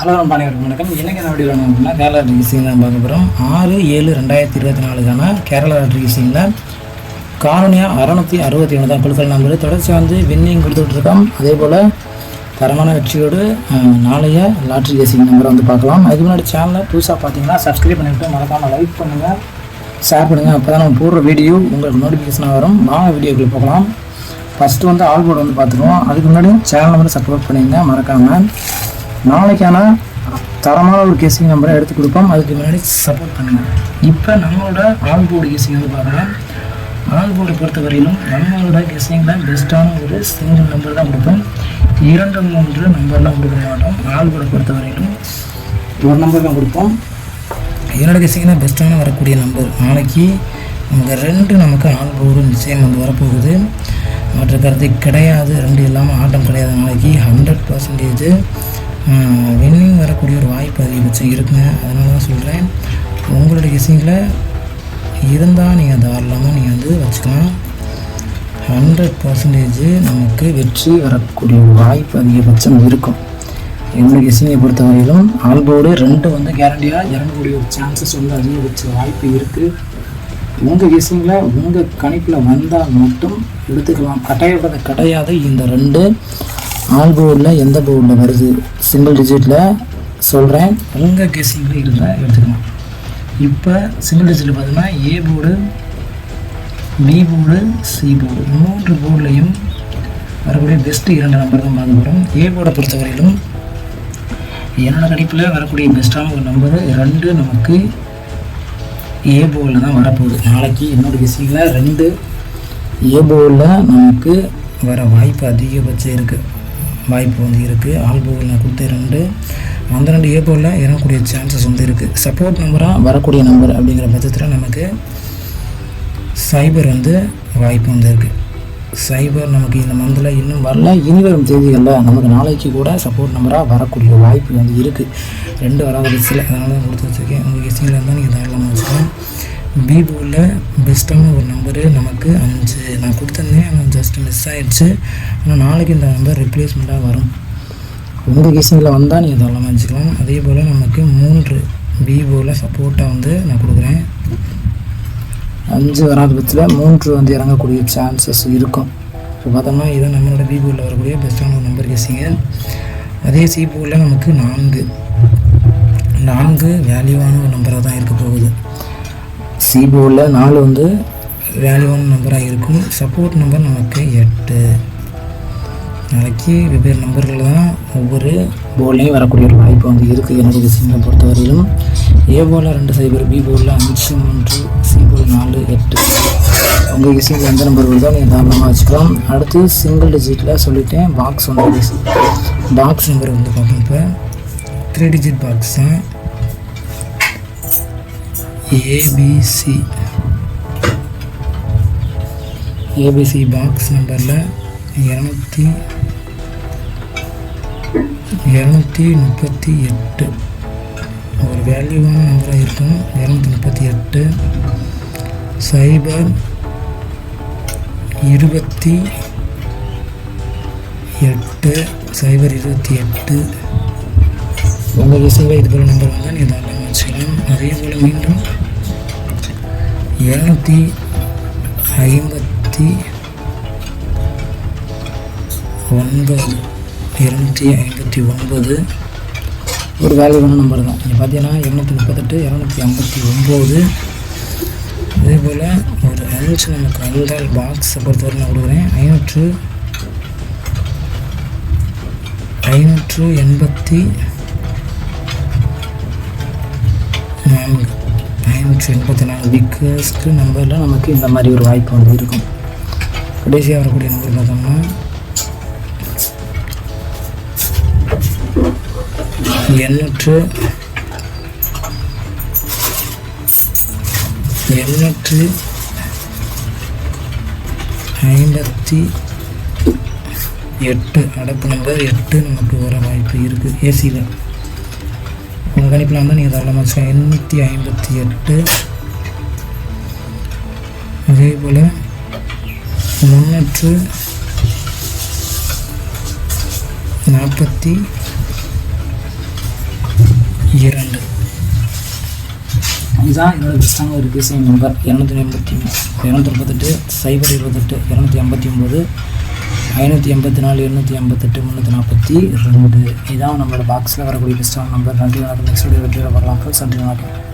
Hello நம்ம அனைவருக்கும் வணக்கம். எனக்கு என்ன வீடியோ அப்படின்னா கேரளா ரிலீஸிங் தான் பார்க்க போகிறோம் ஆறு ஏழு ரெண்டாயிரத்தி இருபத்தி நாலுக்கான கேரளா ரிலீஸிங்கில் காரணியா அறநூற்றி அறுபத்தி ஒன்று தான் குழுக்கள் நம்பர் தொடர்ச்சி வந்து வின்னிங் கொடுத்துட்ருக்கோம் அதே போல் தரமான வெற்றியோடு நாளைய லாட்ரி ரேசிங் நம்பரை வந்து பார்க்கலாம். அதுக்கு முன்னாடி சேனலை புதுசாக பார்த்தீங்கன்னா சப்ஸ்கிரைப் பண்ணிவிட்டு மறக்காமல் லைக் பண்ணுங்கள் ஷேர் பண்ணுங்கள் அப்போ தான் நம்ம போடுற வீடியோ உங்களுக்கு நோட்டிஃபிகேஷனாக வரும். வாங்க வீடியோக்குள்ள போகலாம். ஃபஸ்ட்டு வந்து ஆல் போர்டு வந்து பார்த்துருவோம் அதுக்கு முன்னாடி சேனலை வந்து சப்போர்ட் பண்ணிங்க மறக்காமல் நாளைக்கான தரமான ஒரு கேசிங் நம்பரை எடுத்து கொடுப்போம். அதுக்கு முன்னாடி சப்போர்ட் பண்ணுங்கள் இப்போ நம்மளோட ஆன் போர்டு கேசிங் வந்து பார்க்கலாம் ஆன் போர்டை பொறுத்தவரையிலும் நம்மளோட கேசிங்கில் பெஸ்ட்டான ஒரு சிங்கிள் நம்பர் தான் கொடுப்போம். இரண்டு மூன்று நம்பர்லாம் கொடுக்க மாட்டோம். ஆள் போர்டை பொறுத்தவரையிலும் ஒரு நம்பர் தான் கொடுப்போம். என்னோட கெஸ்ஸிங்கில் பெஸ்ட்டான வரக்கூடிய நம்பர் நாளைக்கு நமக்கு ரெண்டு நமக்கு ஆள் போர்டு நிச்சயம் வந்து வரப்போகுது. மற்ற கருத்து கிடையாது. ரெண்டு இல்லாமல் ஆட்டம் கிடையாது நாளைக்கு. ஹண்ட்ரட் பர்சன்டேஜ் வின்னிங் வரக்கூடிய ஒரு வாய்ப்பு அதிகபட்சம் இருக்குங்க. அதனால தான் சொல்கிறேன் உங்களுடைய கெஸ்ஸிங்கில் இருந்தால் நீங்கள் தாராளமாக நீங்கள் வந்து வச்சுக்கலாம். ஹண்ட்ரட் பர்சன்டேஜ் நமக்கு வெற்றி வரக்கூடிய ஒரு வாய்ப்பு அதிகபட்சம் இருக்கும். என்னுடைய கெஸ்ஸிங்கை பொறுத்தவரையிலும் ஆல்போர்டு ரெண்டு வந்து கேரண்டியாக இறங்கக்கூடிய ஒரு சான்சஸ் வந்து அதிகபட்ச வாய்ப்பு இருக்குது உங்கள் கெஸ்ஸிங்கில் உங்கள் கணிப்பில் வந்தால் மட்டும் எடுத்துக்கலாம். கட்டாயப்பட கிடையாது. இந்த ரெண்டு ஆல் போர்டில் எந்த போர்டில் வருது? சிங்கிள் டிஜிட்டில் சொல்கிறேன் உங்கள் கெஸ்ஸிங்கில் இருந்தால் எடுத்துக்கலாம் இப்போ சிங்கிள் டிஜிட்டில் பார்த்தீங்கன்னா A board B board C board மூன்று போர்டுலையும் வரக்கூடிய பெஸ்ட்டு இரண்டு நம்பர் தான் பார்க்க போகிறோம் ஏ போர்டை பொறுத்தவரையிலும் என்னோட கணிப்பில் வரக்கூடிய பெஸ்ட்டான ஒரு நம்பர் ரெண்டு நமக்கு ஏ போர்டில் தான் வரப்போகுது. நாளைக்கு என்னோட கெஸ்ஸிங்கில் ரெண்டு ஏ போர்டில் நமக்கு வர வாய்ப்பு அதிகபட்சம் இருக்குது வாய்ப்பு வந்து இருக்குது ஆல் நான் கொடுத்த ரெண்டு. அந்த ரெண்டு ஏ இறங்கக்கூடிய சான்சஸ் வந்து இருக்குது சப்போர்ட் நம்பராக வரக்கூடிய நம்பர் அப்படிங்கிற பட்சத்தில் நமக்கு சைபர் வந்து வாய்ப்பு வந்து இருக்குது சைபர் நமக்கு இந்த மந்தில் இன்னும் வரல. இனி வரும் தேதிகளில் நமக்கு நாளைக்கு கூட சப்போர்ட் நம்பராக வரக்கூடிய வாய்ப்பு வந்து இருக்குது ரெண்டு வராத பட்சத்தில் அதனால தான் கொடுத்து வச்சுருக்கேன். உங்கள் கெஸ்டிங்கில் இருந்தால் நீங்கள் தாராளமாக வச்சுக்கலாம். பிபோவில் பெஸ்ட்டான ஒரு நம்பரு நமக்கு அஞ்சு. நான் கொடுத்துருந்தேன் ஆனால் ஜஸ்ட் மிஸ் ஆகிடுச்சு ஆனால் நாளைக்கு இந்த நம்பர் ரிப்ளேஸ்மெண்ட்டாக வரும். உங்கள் கெஸ்டிங்கில் வந்தால் நீங்கள் தாராளமாக வச்சுக்கலாம் அதே போல் நமக்கு மூன்று விவோவில் சப்போர்ட்டாக வந்து நான் கொடுக்குறேன். அஞ்சு வராத பட்சத்தில் மூன்று வந்து இறங்கக்கூடிய சான்சஸ் இருக்கும். ஸோ பார்த்தோம்னா இதுதான் நம்மளோட விவோவில் வரக்கூடிய பெஸ்ட்டான ஒரு நம்பர் கேசிங்க. அதே சிபோவில் நமக்கு நான்கு. நான்கு வேல்யூவான ஒரு நம்பராக தான் இருக்க போகுது. சிபோவில் நாலு வந்து வேல்யூவான நம்பராக இருக்கும் சப்போர்ட் நம்பர் நமக்கு எட்டு. நாளைக்கு வெவ்வேறு நம்பர்கள் தான் ஒவ்வொரு போல்லையும் வரக்கூடிய ஒரு வாய்ப்பு வந்து இருக்குது எனக்கு விஷயங்களை பொறுத்தவரையிலும். ஏ போலில் ரெண்டு சைபர் பி போலில் அஞ்சு மூன்று சி போல் நாலு எட்டு. உங்கள் விஷயங்கள் எந்த நம்பர் வருதோ நீங்கள் தாராளமாக வச்சுக்கலாம் அடுத்து சிங்கிள் டிஜிட்டில் சொல்லிட்டேன். பாக்ஸ் வந்து பாக்ஸ் நம்பர் வந்து பார்ப்போம் இப்போ. த்ரீ டிஜிட் பாக்ஸ் தான். ஏபிசி ஏபிசி பாக்ஸ் நம்பரில் இரநூத்தி இரநூத்தி முப்பத்தி எட்டு. ஒரு வேல்யூவான நம்பராக இருக்கும். இரநூத்தி முப்பத்தி எட்டு. சைபர் இருபத்தி எட்டு. சைபர் இருபத்தி எட்டு. உங்கள் விஷயங்கள் இது நம்பர் வந்தால் நீங்கள் தான் வச்சுக்கலாம் அதே போல மீண்டும் இரநூத்தி ஐம்பத்தி ஒன்பது. இரநூத்தி ஐம்பத்தி ஒன்பது. ஒரு வேல்யூவான நம்பர் தான். இங்கே பார்த்தீங்கன்னா இரநூத்தி முப்பத்தெட்டு இரநூத்தி ஐம்பத்தி ஒம்பது அதே போல் ஒரு அஞ்சு நமக்கு அஞ்சால் பாக்ஸை பொறுத்தவரை நான் கொடுக்குறேன். ஐநூற்று ஐநூற்று எண்பத்தி ஐநூற்று எண்பத்தி பிக்கஸ்ட் நம்பரில் நமக்கு இந்த மாதிரி ஒரு வாய்ப்பு வந்து இருக்கும். கடைசியாக வரக்கூடிய நம்பர் பார்த்தோம்னா எண்ணூற்று எண்ணூற்று ஐம்பத்தி எட்டு அடப்பு நம்பர் எட்டு நமக்கு வர வாய்ப்பு இருக்குது ஏசியில் உங்கள் கணிப்பில் வந்து நீங்கள் தாராளமாக வச்சுக்கலாம் எண்ணூற்றி ஐம்பத்தி எட்டு. அதே போல் முன்னூற்று நாற்பத்தி இரண்டு. இதுதான் என்னோடய பெஸ்ட்டான ஒரு பிசிஐ நம்பர் இரநூத்தி எண்பத்தி இரநூத்தி முப்பத்தெட்டு. சைபர் இருபத்தெட்டு இரநூத்தி ஐம்பத்தி ஒம்பது ஐநூற்றி எண்பத்தி நாலு எண்ணூற்றி ஐம்பத்தெட்டு முந்நூற்றி நாற்பத்தி ரெண்டு இதான் நம்மளோட பாக்ஸில் வரக்கூடிய பெஸ்ட்டான நம்பர் நன்றி வணக்கம். நெக்ஸ்ட் வீடியோ வெற்றியில் வரலாம். நன்றி வணக்கம்